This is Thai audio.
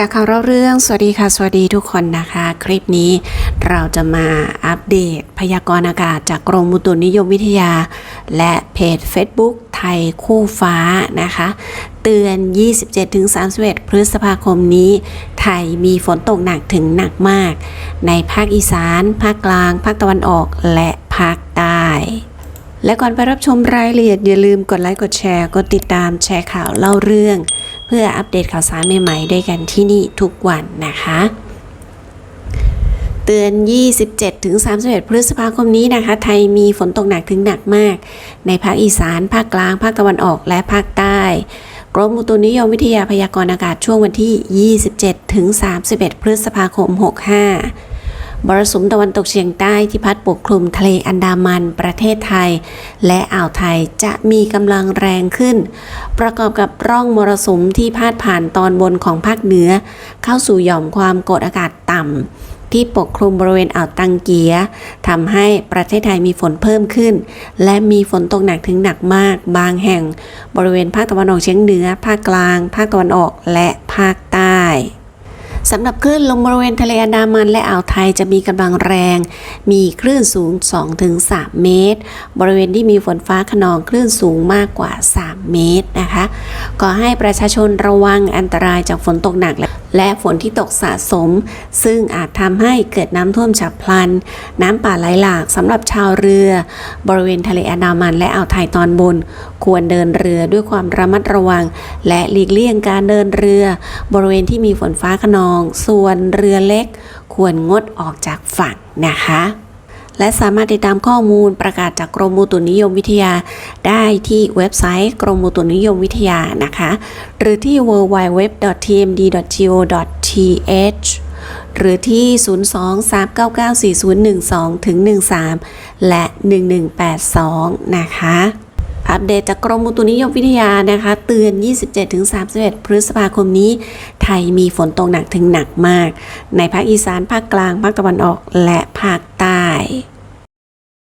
จากข่าวเราเรื่อง สวัสดีค่ะ สวัสดีทุกคนนะคะ คลิปนี้เราจะมาอัปเดตพยากรณ์อากาศจากกรมอุตุนิยมวิทยา และเพจ Facebook ไทยคู่ฟ้านะคะ เตือน 27-31 พฤษภาคมนี้ ไทยมีฝนตกหนักถึงหนักมาก ในภาคอีสาน ภาคกลาง ภาคตะวันออก และภาคใต้และก่อนไปรับชมรายละเอียดอย่าลืมกดไลค์กดแชร์ กดติดตามแชร์ข่าวเล่าเรื่อง เพื่ออัปเดตข่าวสารใหม่ๆด้วยกันที่นี่ทุกวันนะคะเตือน 27-31 พฤษภาคมนี้นะคะ ไทยมีฝนตกหนักถึงหนักมาก ในภาคอีสาน ภาคกลาง ภาคตะวันออก และภาคใต้ กรมอุตุนิยมวิทยาพยากรณ์อากาศช่วงวันที่ 27-31 พฤษภาคม 65 มรสุมตะวันตกเฉียงใต้ที่พัดปกคลุมทะเลอันดามันประเทศไทย และอ่าวไทยจะมีกำลังแรงขึ้น ประกอบกับร่องมรสุมที่พาดผ่านตอนบนของภาคเหนือ เข้าสู่หย่อมความกดอากาศต่ำที่ปกคลุมบริเวณอ่าวตังเกียทำให้ประเทศไทยมีฝนเพิ่มขึ้น และมีฝนตกหนักถึงหนักมาก บางแห่ง บริเวณภาคตะวันออกเฉียงเหนือ ภาคกลาง ภาคตะวันออกและภาคใต้ สำหรับคลื่นลมบริเวณทะเลอันดามันและอ่าวไทยจะมีกำลังแรง มีคลื่นสูง 2-3 เมตร บริเวณที่มีฝนฟ้าขนองคลื่นสูงมากกว่า 3 เมตรนะคะขอให้ประชาชนระวังอันตรายจากฝนตกหนักและฝนที่ตกสะสม ซึ่งอาจทำให้เกิดน้ำท่วมฉับพลัน น้ำป่าไหลหลากสำหรับชาวเรือ บริเวณทะเลอันดามันและอ่าวไทยตอนบน ควรเดินเรือด้วยความระมัดระวัง และหลีกเลี่ยงการเดินเรือ บริเวณที่มีฝนฟ้าขนององส่วนเรือเล็ก ควรงดออกจากฝั่งนะคะ และสามารถติดตามข้อมูลประกาศจากกรมอุตุนิยมวิทยา ได้ที่เว็บไซต์กรมอุตุนิยมวิทยานะคะ หรือที่ www.tmd.go.th หรือที่ 023994012ถึง13 และ 1182 นะคะ อัปเดตจากกรมอุตุนิยมวิทยานะคะ เตือน 27-31 พฤษภาคมนี้ ไทยมีฝนตกหนักถึงหนักมาก ในภาคอีสานภาคกลางภาคตะวันออกและภาคใต้